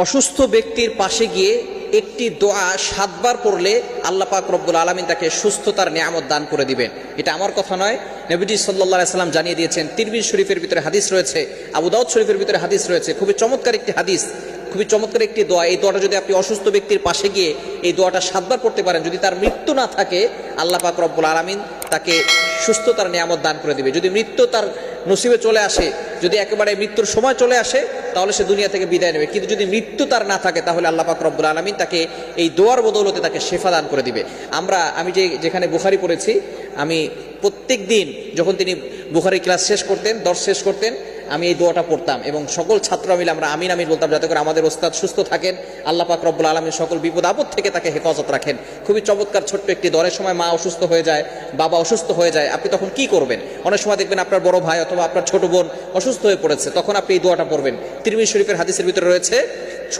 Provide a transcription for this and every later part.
অসুস্থ ব্যক্তির পাশে গিয়ে একটি দোয়া সাতবার পড়লে আল্লাহ পাক রব্বুল আলমিন তাকে সুস্থতার নিয়ামত দান করে দিবেন। এটা আমার কথা নয়। নবীজি সাল্লাহ সাল্লাম জানিয়ে দিয়েছেন তিরবির শরীফের ভিতরে হাদিস রয়েছে, আবু দাউদ শরীফের ভিতরে হাদিস রয়েছে। খুবই চমৎকার একটি হাদিস, খুবই চমৎকার একটি দোয়া। এই দোয়াটা যদি আপনি অসুস্থ ব্যক্তির পাশে গিয়ে এই দোয়াটা সাতবার পড়তে পারেন, যদি তার মৃত্যু না থাকে, আল্লাহ পাক রব্বুল আলমিন তাকে সুস্থতার নিয়ামত দান করে দিবে। যদি মৃত্যু তার নসিবে চলে আসে, যদি একেবারে মৃত্যুর সময় চলে আসে তাহলে সে দুনিয়া থেকে বিদায় নেবে। কিন্তু যদি মৃত্যু তার না থাকে, তাহলে আল্লাহ পাক রব্বুল আলমিন তাকে এই দোয়ার বদৌলতে তাকে শেফা দান করে দিবে। আমরা, আমি যে যেখানে বুখারি পড়েছি, আমি প্রত্যেক দিন যখন তিনি বুখারি ক্লাস শেষ করতেন, দর্শ শেষ করতেন আমি এই দোয়াটা পড়তাম এবং সকল ছাত্র মিলে আমরা আমিন আমিন বলতাম যাতে করে আমাদের ওস্তাদ সুস্থ থাকেন, আল্লাহ পাক রব্বুল আলমীর সকল বিপদ আপদ থেকে তাকে হেফাজত রাখেন। খুবই চমৎকার ছোট্ট একটি দরের সময় মা অসুস্থ হয়ে যায়, বাবা অসুস্থ হয়ে যায়, আপনি তখন কি করবেন? অনেক সময় দেখবেন আপনার বড় ভাই অথবা আপনার ছোট বোন অসুস্থ হয়ে পড়েছে, তখন আপনি এই দোয়াটা পড়বেন। তিরমিজ শরীফের হাদিসের ভিতরে রয়েছে,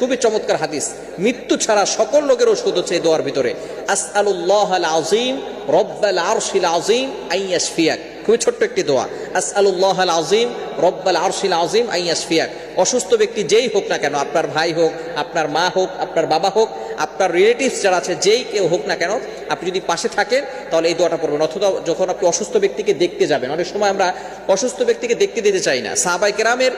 খুবই চমৎকার হাদিস, মৃত্যু ছাড়া সকল লোকের ওষুধ হচ্ছে এই দোয়ার ভিতরে। আসআলুল্লাহ আল আজিম রব্বাল আরশিল আজিম আইয়াশফিয়াক। খুবই ছোট্ট একটি দোয়া। আসআলুল্লাহ আল আজিম রব্বাল আরশিল আজিম আইয়াশফিয়াক অসুস্থ ব্যক্তি যেই হোক না কেন, আপনার ভাই হোক, আপনার মা হোক, আপনার বাবা হোক, আপনার রিলেটিভস যারা আছে, যেই কেউ হোক না কেন, আপনি যদি পাশে থাকেন, তাহলে এই দোয়াটা পড়বেন। অথবা যখন আপনি অসুস্থ ব্যক্তিকে দেখতে যাবেন, অনেক সময় আমরা অসুস্থ ব্যক্তিকে দেখতে দিতে চাই না। সাহাবাই কেরামের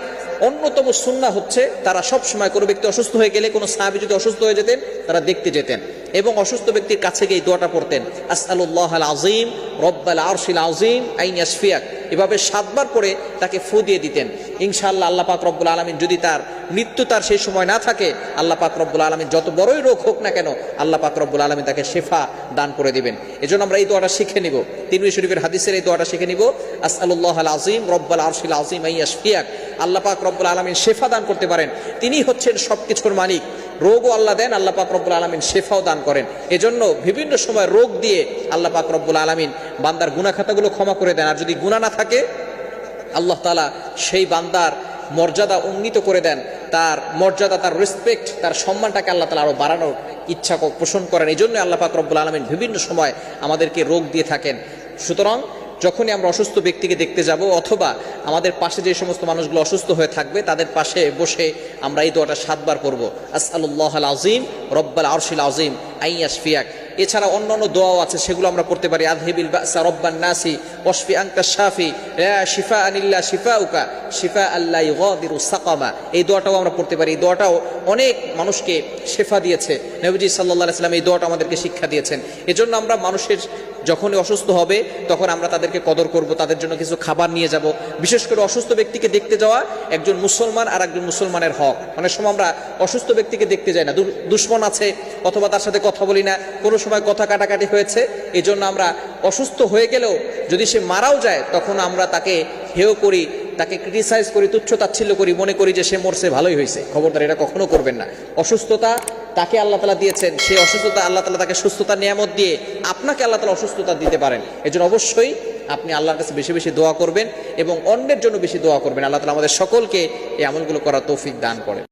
অন্যতম সুন্না হচ্ছে, তারা সব সময় কোনো ব্যক্তি অসুস্থ হয়ে গেলে, কোনো সাহাবি যদি অসুস্থ হয়ে যেতেন, তারা দেখতে যেতেন। এবং অসুস্থ ব্যক্তির কাছে গিয়ে এই দোয়াটা পড়তেন, আসআলুল্লাহ আল আজিম রব্বাল আরশিল আজিম আইন ইয়াসফিয়াক এভাবে সাতবার করে তাকে ফু দিয়ে দিতেন। ইনশাআল্লাহ আল্লাহ পাক রব্বুল আলমিন যদি তার মৃত্যু তার সেই সময় না থাকে, আল্লাহ পাক রব্বুল আলমিন যত বড়ই রোগ হোক না কেন, আল্লাহ পাক রব্বুল আলমিন তাকে শেফা দান করে দিবেন। এজন্য আমরা এই দোয়াটা শিখে নিব। তিনবি শরীফের হাদিসের এই দোয়াটা শিখে নিব। আসআলুল্লাহ আল আজিম রব্বাল আরশিল আজিম আই ইয়াসফিয়াক আল্লাহ পাক রব্বুল আলমিন শেফা দান করতে পারেন। তিনি হচ্ছেন সব কিছুর মালিক। রোগও আল্লাহ দেন, আল্লাহ পাক রব্বুল আলমিন শেফাও দান করেন। এজন্য বিভিন্ন সময় রোগ দিয়ে আল্লাহ পাক রব্বুল আলমিন বান্দার গুনা খাতাগুলো ক্ষমা করে দেন। আর যদি গুণা না থাকে, আল্লাহ তালা সেই বান্দার মর্যাদা উন্নীত করে দেন। তার মর্যাদা, তার রেসপেক্ট তার সম্মানটাকে আল্লাহ তালা আরও বাড়ানোর ইচ্ছা পোষণ করেন। এই জন্য আল্লাহ পাক রব্বুল আলমিন বিভিন্ন সময় আমাদেরকে রোগ দিয়ে থাকেন। সুতরাং যখনই আমরা অসুস্থ ব্যক্তিকে দেখতে যাব অথবা আমাদের পাশে যে সমস্ত মানুষগুলো অসুস্থ হয়ে থাকবে, তাদের পাশে বসে আমরা এই দোয়াটা সাতবার পড়ব। আসআলুল্লাহ আল আজিম রব্বাল আরশিল আজিম আইয়াস ফিয়াক এছাড়া অন্যান্য দোয়াও আছে, সেগুলো আমরা পড়তে পারি। আদহিবিল বাসা রব্বান নাসি, ওয়াশফি আনকা শাফি শিফা আনিল্লা শিফা উকা শিফা আল্লাহ ইগাদিরু সাকামা। এই দোয়াটাও আমরা পড়তে পারি। এই দোয়াটাও অনেক মানুষকে শেফা দিয়েছে। নবীজি আলাইহি সাল্লাম এই দোয়াটা আমাদেরকে শিক্ষা দিয়েছেন। এজন্য আমরা মানুষের যখনই অসুস্থ হবে, তখন আমরা তাদেরকে কদর করব, তাদের জন্য কিছু খাবার নিয়ে যাব। বিশেষ করে অসুস্থ ব্যক্তিকে দেখতে যাওয়া একজন মুসলমান আর একজন মুসলমানের হক। অনেক সময় আমরা অসুস্থ ব্যক্তিকে দেখতে যাই না দুশ্মন আছে অথবা তার সাথে কথা বলি না, কোনো সময় কথা কাটাকাটি হয়েছে এই জন্য আমরা অসুস্থ হয়ে গেলেও যদি সে মারাও যায়, তখন আমরা তাকে হেয় করি, তাকে ক্রিটিসাইজ করি, তুচ্ছ তাচ্ছিল্য করি, মনে করি যে সে মরছে, ভালোই হয়েছে। খবরদার, এটা কখনো করবেন না। অসুস্থতা তাকে আল্লাহ তালা দিয়েছেন সেই অসুস্থতা আল্লাহ তালা তাকে সুস্থতা নিয়ামত দিয়ে আপনাকে আল্লাহ তালা অসুস্থতা দিতে পারেন। এজন্য অবশ্যই আপনি আল্লাহর কাছে বেশি বেশি দোয়া করবেন এবং অন্যের জন্য বেশি দোয়া করবেন। আল্লাহ তালা আমাদের সকলকে এই আমলগুলো করার তৌফিক দান করেন।